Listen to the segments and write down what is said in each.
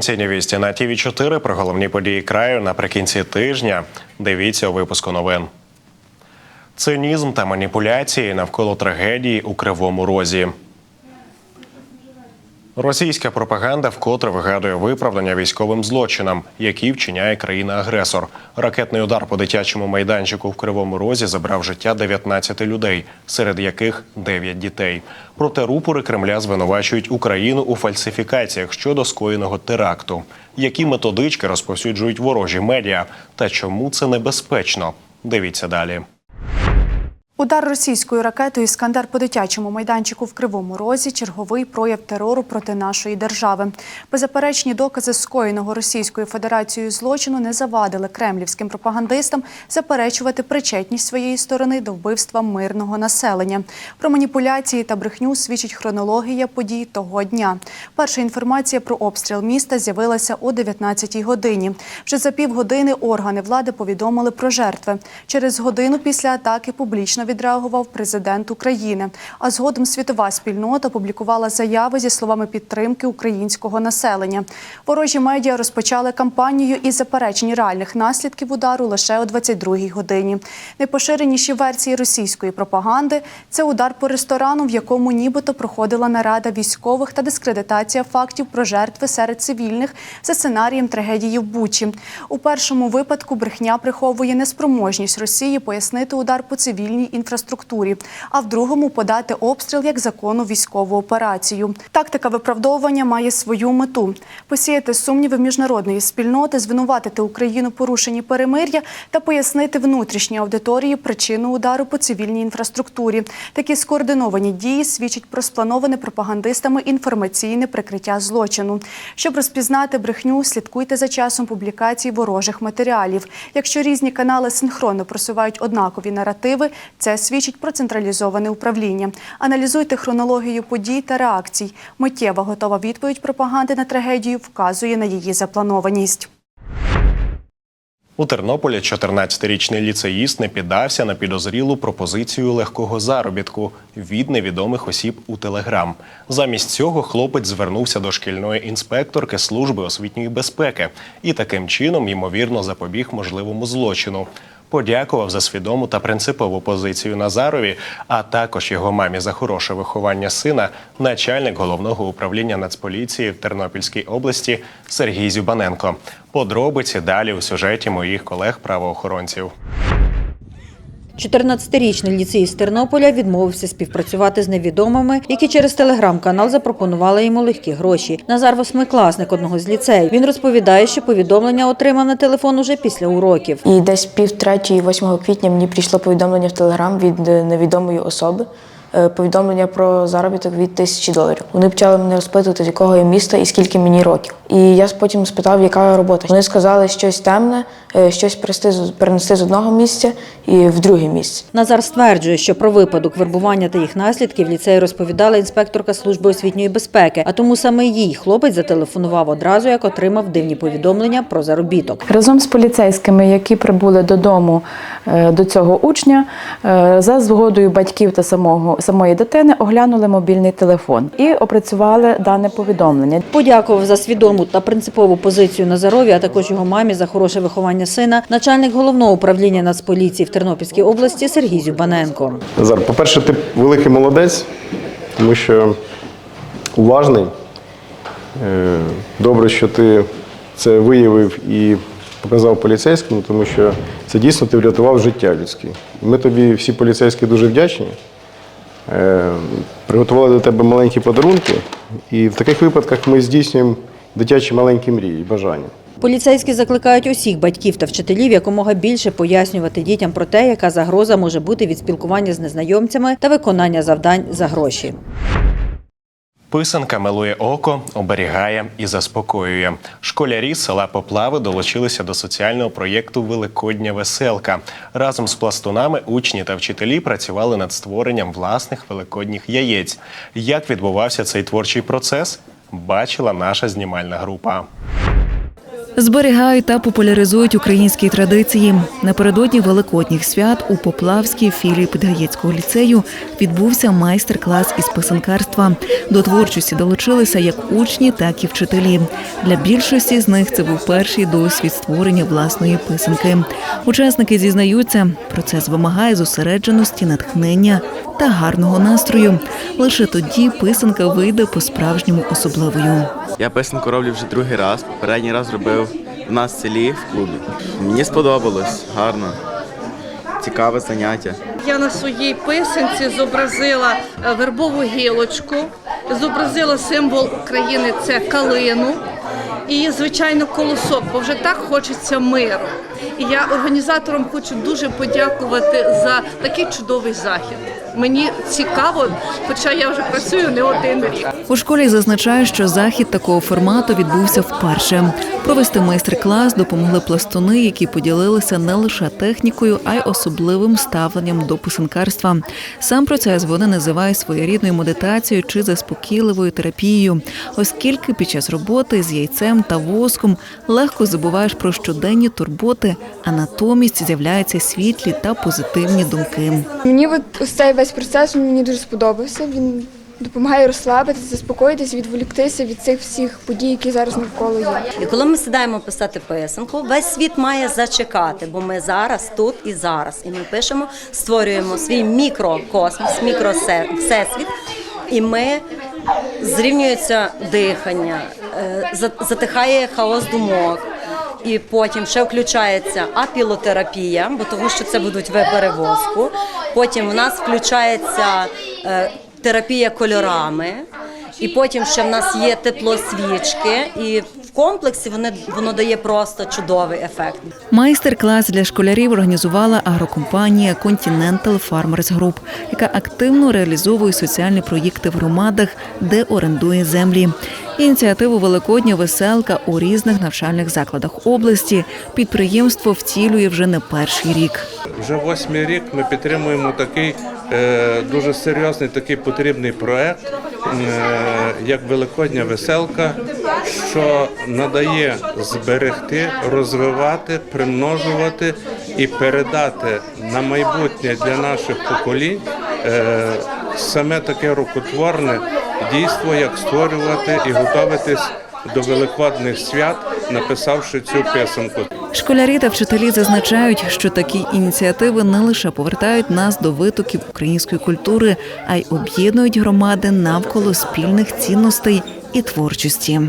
Провінційні вісті на ТІВІ 4 про головні події краю наприкінці тижня. Дивіться у випуску новин. Цинізм та маніпуляції навколо трагедії у Кривому Розі. Російська пропаганда вкотре вигадує виправдання військовим злочинам, які вчиняє країна-агресор. Ракетний удар по дитячому майданчику в Кривому Розі забрав життя 19 людей, серед яких 9 дітей. Проте рупори Кремля звинувачують Україну у фальсифікаціях щодо скоєного теракту. Які методички розповсюджують ворожі медіа та чому це небезпечно? Дивіться далі. Удар російською ракетою «Іскандер» по дитячому майданчику в Кривому Розі – черговий прояв терору проти нашої держави. Беззаперечні докази скоєного Російською Федерацією злочину не завадили кремлівським пропагандистам заперечувати причетність своєї сторони до вбивства мирного населення. Про маніпуляції та брехню свідчить хронологія подій того дня. Перша інформація про обстріл міста з'явилася о 19-й годині. Вже за півгодини органи влади повідомили про жертви. Через годину після атаки публічно відреагував президент України. А згодом світова спільнота публікувала заяви зі словами підтримки українського населення. Ворожі медіа розпочали кампанію із заперечень реальних наслідків удару лише о 22-й годині. Найпоширеніші версії російської пропаганди це удар по ресторану, в якому нібито проходила нарада військових та дискредитація фактів про жертви серед цивільних за сценарієм трагедії в Бучі. У першому випадку брехня приховує неспроможність Росії пояснити удар по цивільній інфраструктурі, а в другому подати обстріл як законну військову операцію. Тактика виправдовування має свою мету посіяти сумніви міжнародної спільноти, звинуватити Україну порушенні перемир'я та пояснити внутрішній аудиторії причину удару по цивільній інфраструктурі. Такі скоординовані дії свідчать про сплановане пропагандистами інформаційне прикриття злочину. Щоб розпізнати брехню, слідкуйте за часом публікацій ворожих матеріалів. Якщо різні канали синхронно просувають однакові наративи, це свідчить про централізоване управління. Аналізуйте хронологію подій та реакцій. Миттєва готова відповідь пропаганди на трагедію вказує на її запланованість. У Тернополі 14-річний ліцеїст не піддався на підозрілу пропозицію легкого заробітку від невідомих осіб у Телеграм. Замість цього хлопець звернувся до шкільної інспекторки служби освітньої безпеки і таким чином, ймовірно, запобіг можливому злочину. Подякував за свідому та принципову позицію Назарові, а також його мамі за хороше виховання сина, начальник головного управління Нацполіції в Тернопільській області Сергій Зюбаненко. Подробиці далі у сюжеті моїх колег-правоохоронців. 14-річний ліцей з Тернополя відмовився співпрацювати з невідомими, які через телеграм-канал запропонували йому легкі гроші. Назар восьмикласник одного з ліцеїв. Він розповідає, що повідомлення отримав на телефон уже після уроків. І десь пів третьої, 8 квітня мені прийшло повідомлення в Телеграм від е, невідомої особи. Е, Повідомлення про заробіток від тисячі доларів. Вони почали мене розпитувати, з якого я міста і скільки мені років. І я потім спитав, яка робота. Вони сказали щось темне, е, щось перенести з- перенести з одного місця і в друге місце. Назар стверджує, що про випадок вербування та їх наслідків в ліцеї розповідала інспекторка служби освітньої безпеки. А тому саме їй хлопець зателефонував одразу, як отримав дивні повідомлення про заробіток. Разом з поліцейськими, які прибули додому е, до цього учня, за згодою батьків та самого самої дитини оглянули мобільний телефон і опрацювали дане повідомлення. Подякував за свідому та принципову позицію Назарові, а також його мамі за хороше виховання сина, начальник головного управління Нацполіції в Тернопільській області Сергій Зюбаненко. Назар, по-перше, ти великий молодець, тому що уважний. Е, Добре, що ти це виявив і показав поліцейському, тому що це дійсно ти врятував життя людське. Ми тобі всі поліцейські дуже вдячні. Е, Приготували до тебе маленькі подарунки, і в таких випадках ми здійснюємо дитячі маленькі мрії бажання. Поліцейські закликають усіх батьків та вчителів якомога більше пояснювати дітям про те, яка загроза може бути від спілкування з незнайомцями та виконання завдань за гроші. Писанка милує око, оберігає і заспокоює. Школярі села Поплави долучилися до соціального проєкту Великодня веселка. Разом з пластунами учні та вчителі працювали над створенням власних великодніх яєць. Як відбувався цей творчий процес, бачила наша знімальна група. Зберігають та популяризують українські традиції. Напередодні великодніх свят у Поплавській філії педагогічного ліцею відбувся майстер-клас із писанкарства. До творчості долучилися як учні, так і вчителі. Для більшості з них це був перший досвід створення власної писанки. Учасники зізнаються, процес вимагає зосередженості, натхнення та гарного настрою. Лише тоді писанка вийде по-справжньому особливою. Я писанку роблю вже другий раз. Попередній раз робив у нас в селі в клубі. Мені сподобалось, гарно, цікаве заняття. Я на своїй писанці зобразила е, вербову гілочку, зобразила символ України це калину і, звичайно, колосок, бо вже так хочеться миру. І я організаторам хочу дуже подякувати за такий чудовий захід. Мені цікаво, хоча я вже працюю не один рік. У школі зазначають, що захід такого формату відбувся вперше. Провести майстер-клас допомогли пластуни, які поділилися не лише технікою, а й особливим ставленням до писанкарства. Сам процес вони називають своєрідною медитацією чи заспокійливою терапією, оскільки під час роботи з яйцем та воском легко забуваєш про щоденні турботи, а натомість з'являються світлі та позитивні думки. Мені от ось цей весь процес мені дуже сподобався. Він допомагає розслабитися, заспокоїтися, відволіктися від цих всіх подій, які зараз навколо є. І коли ми сідаємо писати писанку, весь світ має зачекати, бо ми зараз тут і зараз. І ми пишемо, створюємо свій мікрокосмос, мікросесвіт, і ми зрівнюється дихання, е, затихає хаос думок. І потім ще включається апілотерапія, бо тому що це будуть випари перевозку. Потім в нас включається е, терапія кольорами, і потім ще в нас є теплосвічки, і в комплексі вони, воно дає просто чудовий ефект. Майстер-клас для школярів організувала агрокомпанія Continental Farmers Group, яка активно реалізовує соціальні проєкти в громадах, де орендує землі. Ініціативу Великодня веселка у різних навчальних закладах області підприємство втілює вже не перший рік. Вже восьмий рік ми підтримуємо такий е, дуже серйозний, такий потрібний проект, як Великодня веселка, що надає зберегти, розвивати, примножувати і передати на майбутнє для наших поколінь е, саме таке рукотворне дійство, як створювати і готуватись до великодних свят, написавши цю писанку. Школярі та вчителі зазначають, що такі ініціативи не лише повертають нас до витоків української культури, а й об'єднують громади навколо спільних цінностей і творчості.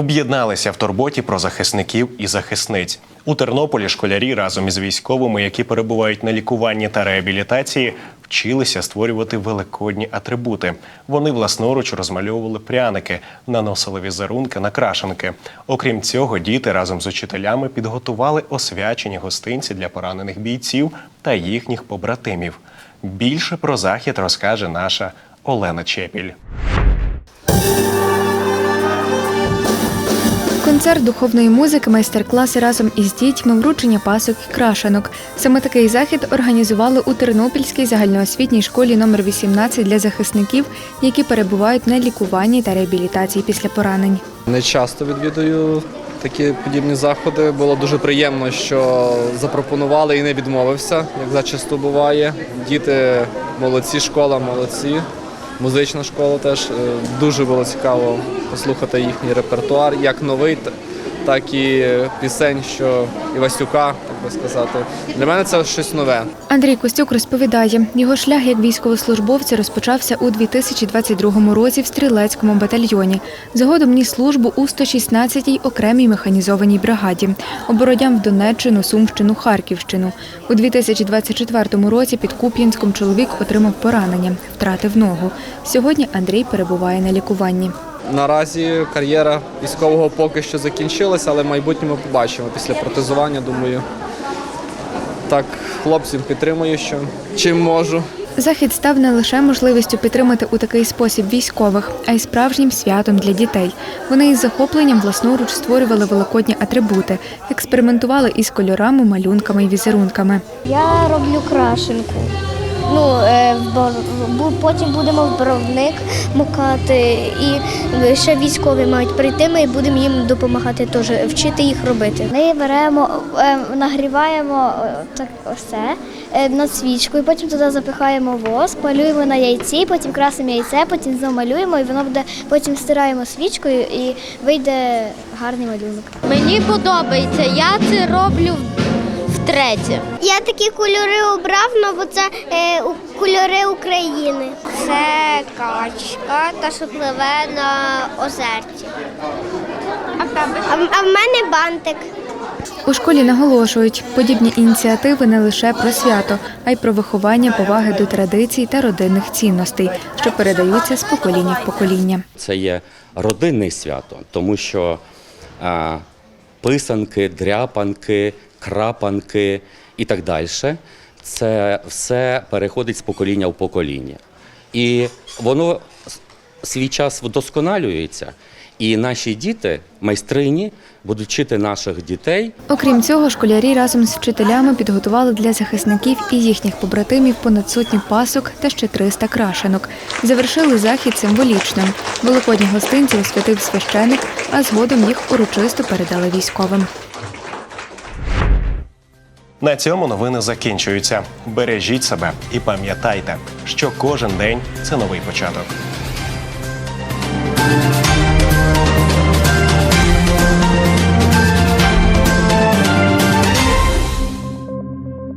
Об'єдналися в турботі про захисників і захисниць. У Тернополі школярі разом із військовими, які перебувають на лікуванні та реабілітації, вчилися створювати великодні атрибути. Вони власноруч розмальовували пряники, наносили візерунки на крашенки. Окрім цього, діти разом з учителями підготували освячені гостинці для поранених бійців та їхніх побратимів. Більше про захід розкаже наша Олена Чепіль. Концерт духовної музики, майстер-класи разом із дітьми, вручення пасок і крашенок. Саме такий захід організували у Тернопільській загальноосвітній школі номер 18 для захисників, які перебувають на лікуванні та реабілітації після поранень. Не часто відвідую такі подібні заходи. Було дуже приємно, що запропонували і не відмовився, як зачасто буває. Діти молодці, школа молодці. Музична школа теж Е, дуже було цікаво послухати їхній репертуар, як новий, так і пісень, що Івасюка, так би сказати. Для мене це щось нове. Андрій Костюк розповідає, його шлях як військовослужбовця розпочався у 2022 році в стрілецькому батальйоні. Згодом ніс службу у 116-й окремій механізованій бригаді. Обородяв в Донеччину, Сумщину, Харківщину. У 2024 році під Куп'янськом чоловік отримав поранення, втратив ногу. Сьогодні Андрій перебуває на лікуванні. Наразі кар'єра військового поки що закінчилася, але в майбутньому побачимо після протезування. Думаю, так хлопців підтримую, що чим можу. Захід став не лише можливістю підтримати у такий спосіб військових, а й справжнім святом для дітей. Вони із захопленням власноруч створювали великодні атрибути, експериментували із кольорами, малюнками і візерунками. Я роблю крашенку. Ну, е, бор- бу- потім будемо в боровник мукати, і ще військові мають прийти. Ми будемо їм допомагати теж вчити їх робити. Ми беремо, е, нагріваємо е, так все е, на свічку, і потім туди запихаємо воск, малюємо на яйці, потім красимо яйце, потім знову малюємо, і воно буде потім стираємо свічкою і вийде гарний малюнок. Мені подобається, я це роблю втретє. Я такі кольори обрав, ну, бо це е, кольори України. Це качка, та що пливе на озерці. А в тебе? А, а в мене бантик. У школі наголошують, подібні ініціативи не лише про свято, а й про виховання поваги до традицій та родинних цінностей, що передаються з покоління в покоління. Це є родинне свято, тому що а, писанки, дряпанки, крапанки і так далі. Це все переходить з покоління в покоління. І воно свій час вдосконалюється. І наші діти, майстрині, будуть вчити наших дітей Окрім цього, школярі разом з вчителями підготували для захисників і їхніх побратимів понад сотню пасок та ще 300 крашенок. Завершили захід символічним. Великодні гостинці освятив священик, а згодом їх урочисто передали військовим. На цьому новини закінчуються. Бережіть себе і пам'ятайте, що кожен день це новий початок.